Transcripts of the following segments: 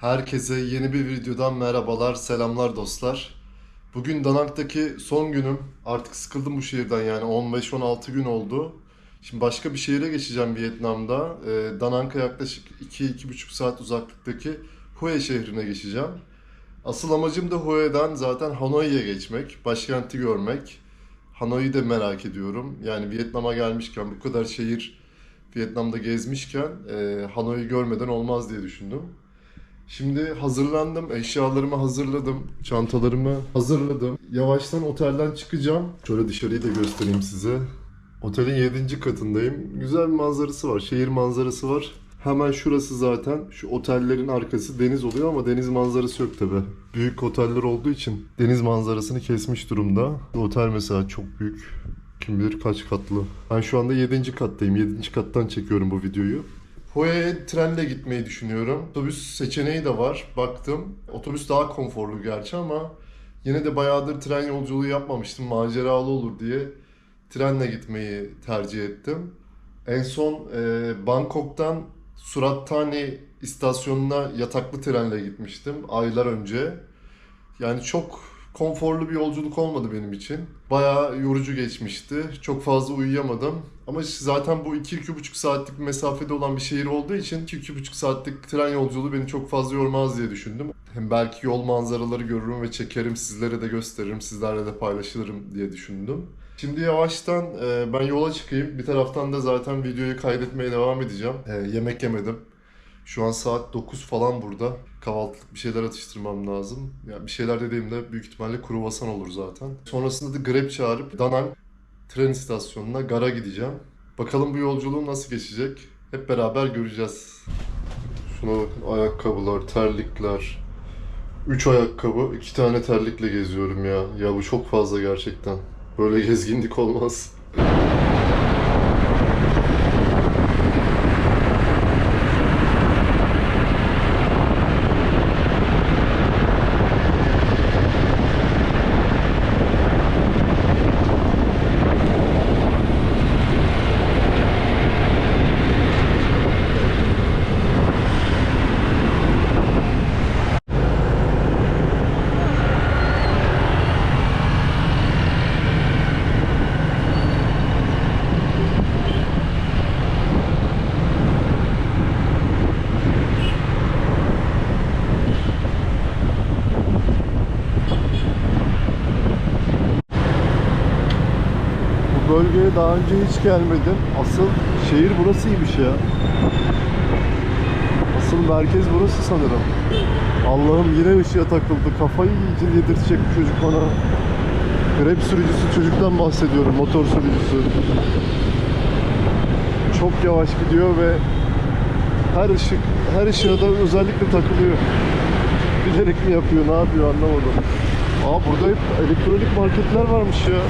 Herkese yeni bir videodan merhabalar, selamlar dostlar. Bugün Danang'daki son günüm. Artık sıkıldım bu şehirden yani 15-16 gün oldu. Şimdi başka bir şehire geçeceğim Vietnam'da. Ee, Da Nang'a yaklaşık 2-2,5 saat uzaklıktaki Hue şehrine geçeceğim. Asıl amacım da Hue'den zaten Hanoi'ye geçmek, başkenti görmek. Hanoi'yi de merak ediyorum. Yani Vietnam'a gelmişken bu kadar şehir Vietnam'da gezmişken e, Hanoi'yi görmeden olmaz diye düşündüm. Şimdi hazırlandım, eşyalarımı hazırladım, çantalarımı hazırladım. Yavaştan otelden çıkacağım. Şöyle dışarıyı da göstereyim size. Otelin 7. katındayım. Güzel bir manzarası var, şehir manzarası var. Hemen şurası zaten, şu otellerin arkası deniz oluyor ama deniz manzarası yok tabi. Büyük oteller olduğu için deniz manzarasını kesmiş durumda. Otel mesela çok büyük. Kim bilir kaç katlı. Ben şu anda 7. kattayım. 7. kattan çekiyorum bu videoyu. Hue'ye trenle gitmeyi düşünüyorum. Otobüs seçeneği de var. Baktım. Otobüs daha konforlu gerçi ama yine de bayağıdır tren yolculuğu yapmamıştım. Maceralı olur diye trenle gitmeyi tercih ettim. En son e, Bangkok'tan Surat Thani istasyonuna yataklı trenle gitmiştim aylar önce. Yani çok konforlu bir yolculuk olmadı benim için. Bayağı yorucu geçmişti. Çok fazla uyuyamadım. Ama zaten bu 2-2,5 saatlik bir mesafede olan bir şehir olduğu için 2-2,5 saatlik tren yolculuğu beni çok fazla yormaz diye düşündüm. Hem belki yol manzaraları görürüm ve çekerim, sizlere de gösteririm, sizlerle de paylaşırım diye düşündüm. Şimdi yavaştan e, ben yola çıkayım. Bir taraftan da zaten videoyu kaydetmeye devam edeceğim. E, yemek yemedim. Şu an saat 9 falan burada. Kahvaltılık bir şeyler atıştırmam lazım. Ya bir şeyler dediğimde büyük ihtimalle kruvasan olur zaten. Sonrasında da Grab çağırıp Danang tren istasyonuna Gar'a gideceğim. Bakalım bu yolculuğum nasıl geçecek? Hep beraber göreceğiz. Şuna bakın ayakkabılar, terlikler. 3 ayakkabı, 2 tane terlikle geziyorum ya. Ya bu çok fazla gerçekten. Böyle gezginlik olmaz. Bölgeye daha önce hiç gelmedim. Asıl şehir burasıymış ya. Asıl merkez burası sanırım. Allah'ım yine ışığa takıldı. Kafayı iyice yedirtecek bu çocuk bana. Grab sürücüsü çocuktan bahsediyorum. Motor sürücüsü. Çok yavaş gidiyor ve her ışık, her ışığa da özellikle takılıyor. Bilerek mi yapıyor, ne yapıyor anlamadım. Aa burada hep elektronik marketler varmış ya.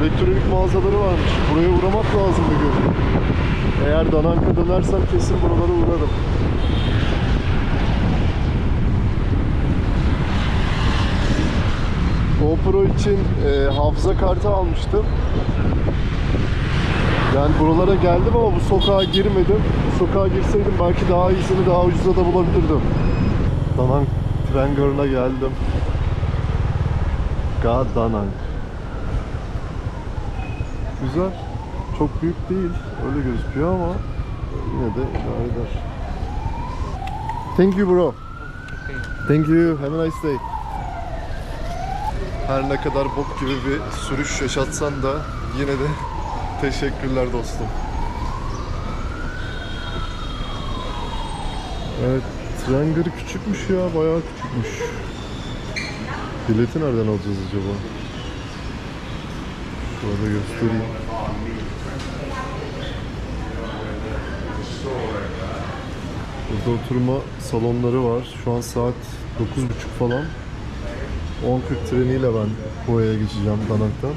Elektronik mağazaları varmış. Buraya uğramak lazım bir gün. Eğer Danank'a dönersem kesin buralara uğrarım. GoPro için e, hafıza kartı almıştım. Yani buralara geldim ama bu sokağa girmedim. Bu sokağa girseydim belki daha iyisini daha ucuza da bulabilirdim. Danang tren garına geldim. Ga Danang. Güzel. Çok büyük değil. Öyle gözüküyor ama yine de idare eder. Thank you bro. Thank you. Have a nice day. Her ne kadar bok gibi bir sürüş yaşatsan da yine de teşekkürler dostum. Evet, tren küçükmüş ya, bayağı küçükmüş. Bileti nereden alacağız acaba? Şöyle göstereyim. Burada oturma salonları var. Şu an saat 9.30 falan. 10.40 treniyle ben Hue'ye geçeceğim Danak'tan.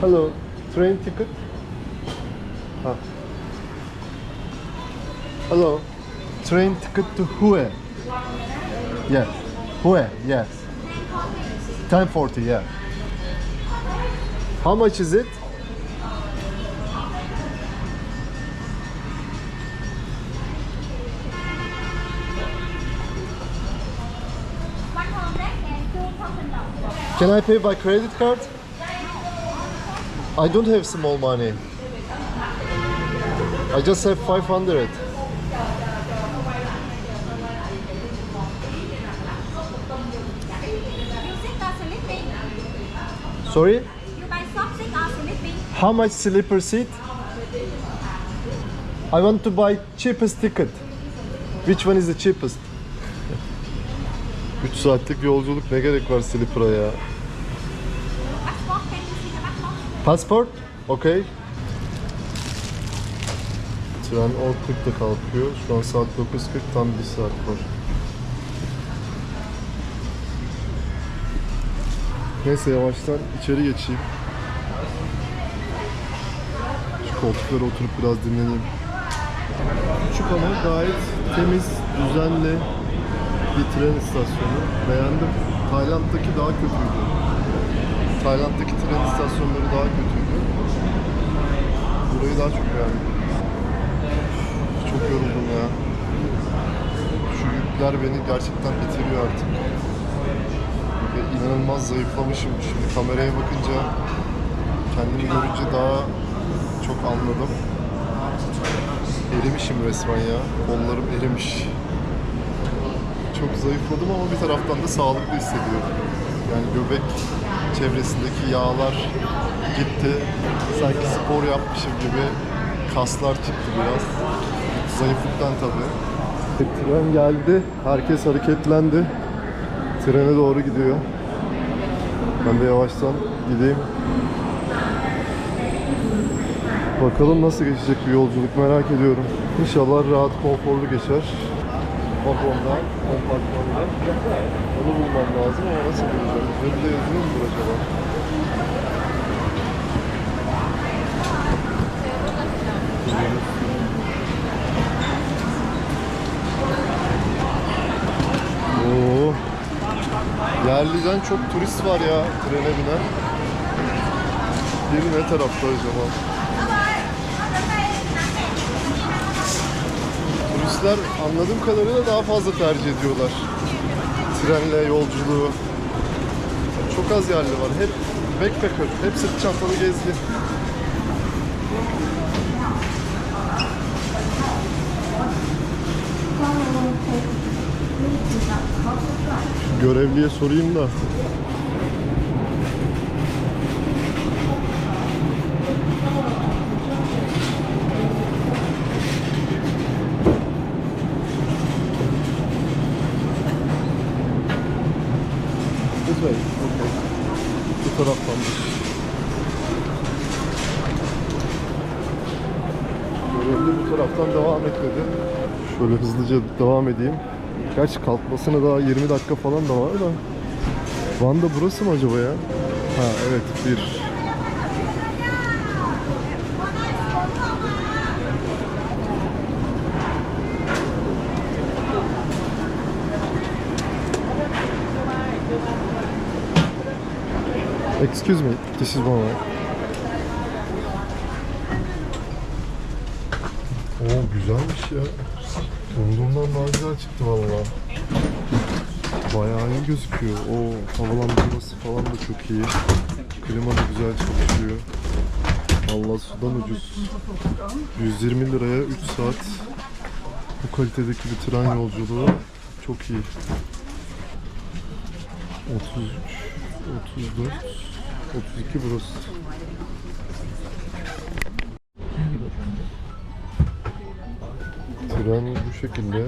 Hello, train ticket? Ah. Hello, train ticket to Hue. Yes, Hue, yes. 1040, yeah. How much is it? Can I pay by credit card? I don't have small money. I just have 500. Sorry? You buy something or sleeping? How much sleeper seat? I want to buy cheapest ticket. Which one is the cheapest? 3 saatlik yolculuk ne gerek var sleeper'a ya? Passport? Okay. Tren 10.40'da kalkıyor. Şu an saat 9.40 tam 1 saat var. Neyse yavaştan içeri geçeyim. Şu koltuklara oturup biraz dinleneyim. Küçük ama gayet temiz, düzenli bir tren istasyonu. Beğendim. Tayland'daki daha kötüydü. Tayland'daki tren istasyonları daha kötüydü. Burayı daha çok beğendim. Çok yoruldum ya. Şu yükler beni gerçekten bitiriyor artık. İnanılmaz zayıflamışım. Şimdi kameraya bakınca kendimi görünce daha çok anladım. Erimişim resmen ya. Kollarım erimiş. Çok zayıfladım ama bir taraftan da sağlıklı hissediyorum. Yani göbek çevresindeki yağlar gitti. Sanki spor yapmışım gibi kaslar çıktı biraz. Zayıflıktan tabii. Tren geldi. Herkes hareketlendi. Trene doğru gidiyor. Ben de yavaştan gideyim. Bakalım nasıl geçecek bir yolculuk merak ediyorum. İnşallah rahat, konforlu geçer. Vagonda, kompartmanda. Onu bulmam lazım ama nasıl bulacağım? Önünde yazıyor mudur acaba? Oo. Yerliden çok turist var ya trene binen. Biri ne tarafta acaba? Turistler anladığım kadarıyla daha fazla tercih ediyorlar. Trenle yolculuğu. Çok az yerli var. Hep backpacker, hep sırt çantalı gezgin. Şu görevliye sorayım da. This way. Okay. Bu taraftanmış. Görevli bu taraftan devam et. Şöyle hızlıca devam edeyim. Gerçi kalkmasına daha 20 dakika falan da var da. Van'da burası mı acaba ya? Ha evet bir. Excuse me, this is one right? Oo güzelmiş ya. Umduğumdan daha güzel çıktı valla. Bayağı iyi gözüküyor. O havalandırması falan da çok iyi. Klima da güzel çalışıyor. Valla sudan ucuz. 120 liraya 3 saat bu kalitedeki bir tren yolculuğu çok iyi. 33, 34, 32 burası. Tren bu şekilde.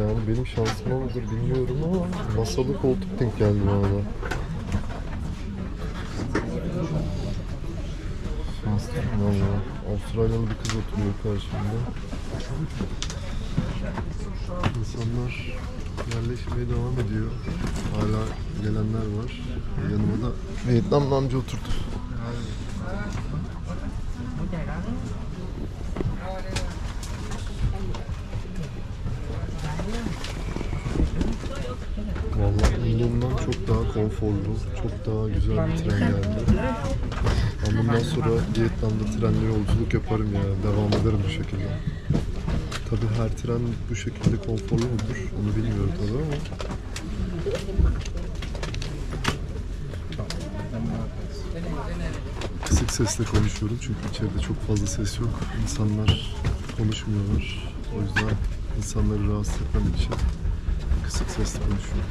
Yani benim şansıma mıdır bilmiyorum ama masalı koltuk denk geldi bana valla. Avustralyalı bir kız oturuyor karşımda. İnsanlar yerleşmeye devam ediyor. Hala gelenler var. Yanıma da Vietnamlı amca oturdu. Vallahi umduğumdan çok daha konforlu, çok daha güzel bir tren geldi. Ama Bundan sonra Vietnam'da trenle yolculuk yaparım yani. Devam ederim bu şekilde. Tabi her tren bu şekilde konforlu mudur? Onu bilmiyorum tabi ama. Kısık sesle konuşuyorum çünkü içeride çok fazla ses yok. İnsanlar konuşmuyorlar. O yüzden insanları rahatsız etmem için kısık sesle konuşuyorum.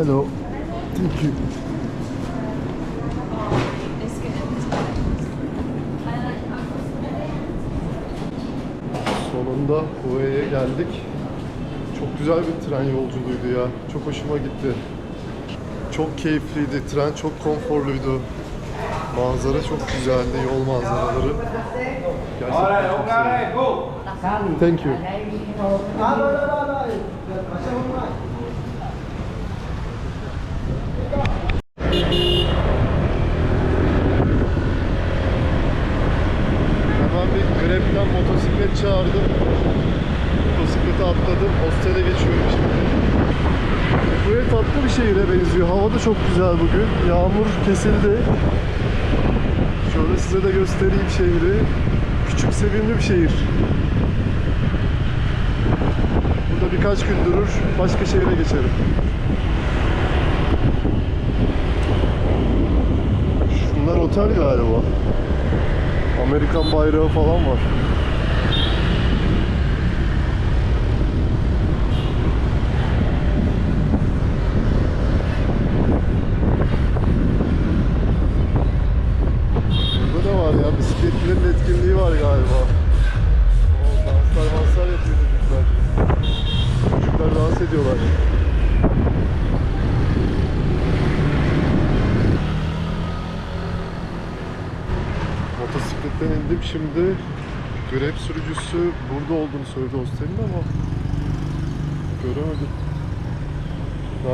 Hello. Thank you. Sonunda Hue'ye geldik. Çok güzel bir tren yolculuğuydu ya. Çok hoşuma gitti. Çok keyifliydi. Tren çok konforluydu. Manzara çok güzeldi. Yol manzaraları. Gerçekten çok sevdim. Thank you. Hemen bir Grab'den motosiklet çağırdım. Motosiklete atladım. Hostele geçiyorum şimdi. Buraya tatlı bir şehire benziyor. Hava da çok güzel bugün. Yağmur kesildi. Şöyle size de göstereyim şehri. Küçük sevimli bir şehir. Burada birkaç gün durur. Başka şehre geçerim. Şunlar otel galiba. Amerikan bayrağı falan var.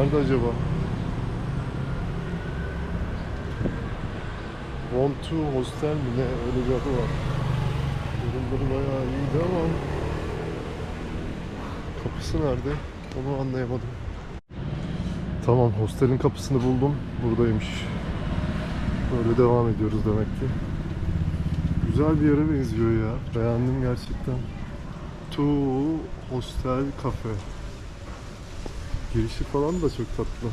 Nerede acaba? One Two Hostel mi ne öyle bir adı var. Yorumları bayağı iyiydi ama kapısı nerede onu anlayamadım. Tamam hostelin kapısını buldum. Buradaymış. Böyle devam ediyoruz demek ki. Güzel bir yere benziyor ya. Beğendim gerçekten. Two Hostel Cafe. Girişi falan da çok tatlı.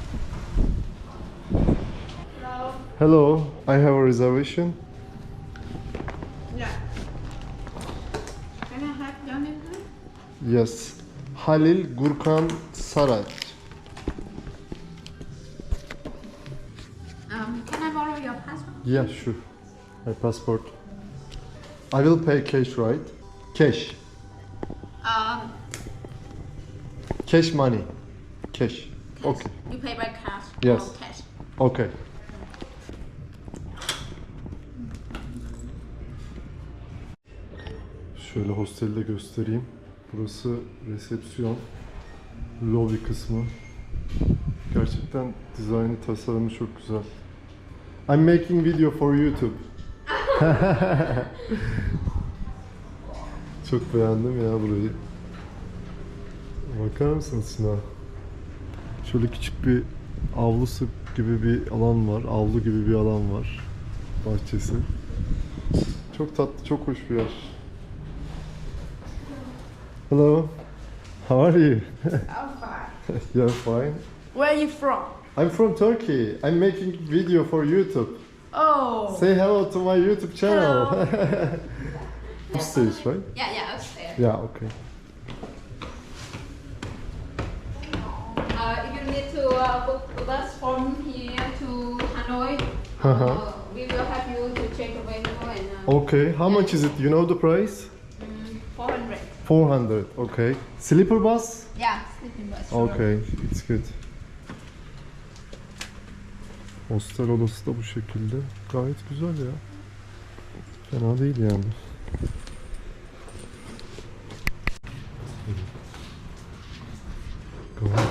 Hello, I have a reservation. Yeah. Can I have your name? Yes. Halil Gurkan Saraç. Um, can I borrow your passport? Yeah, sure. My passport. I will pay cash, right? Cash. Um, Cash money. Cash. cash. Okay. You pay by cash. Yes. Or cash. Okay. Şöyle hosteli de göstereyim. Burası resepsiyon. Lobby kısmı. Gerçekten dizaynı, tasarımı çok güzel. I'm making video for YouTube. çok beğendim ya burayı. Bakar mısınız şuna? Şöyle küçük bir avlusu gibi bir alan var. Avlu gibi bir alan var. Bahçesi. Çok tatlı, çok hoş bir yer. Hello. How are you? Oh, fine. You're fine. Where are you from? I'm from Turkey. I'm making video for YouTube. Oh. Say hello to my YouTube channel. Upstairs, right? Yeah, yeah, upstairs. Yeah, okay. Uh, if you need to uh, book bus from here to Hanoi, Uh-huh. uh, we will help you to check venue and uh, Okay, how much is it? You know the price? mm, 400. 400, okay. Sleeper bus? Yeah, sleeping bus. Okay, it's good. Hostel odası da bu şekilde. Gayet güzel ya. Fena değil yani. Gayet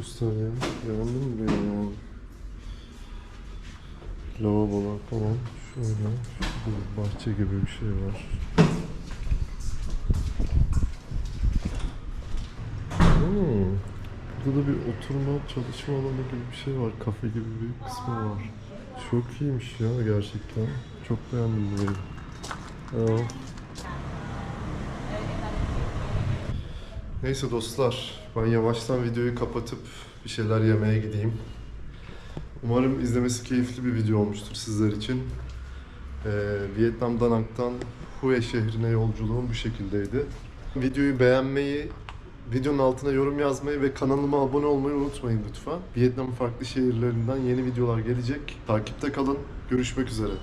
hostel ya. Beğendim burayı yani. Lavabolar falan. Şöyle. Şurada bir bahçe gibi bir şey var. Hmm. Burada da bir oturma, çalışma alanı gibi bir şey var. Kafe gibi bir kısmı var. Çok iyiymiş ya gerçekten. Çok beğendim burayı. Ya. Neyse dostlar, ben yavaştan videoyu kapatıp bir şeyler yemeye gideyim. Umarım izlemesi keyifli bir video olmuştur sizler için. Ee, Vietnam Da Nang'dan Hue şehrine yolculuğum bu şekildeydi. Videoyu beğenmeyi Videonun altına yorum yazmayı ve kanalıma abone olmayı unutmayın lütfen. Vietnam'ın farklı şehirlerinden yeni videolar gelecek. Takipte kalın. Görüşmek üzere.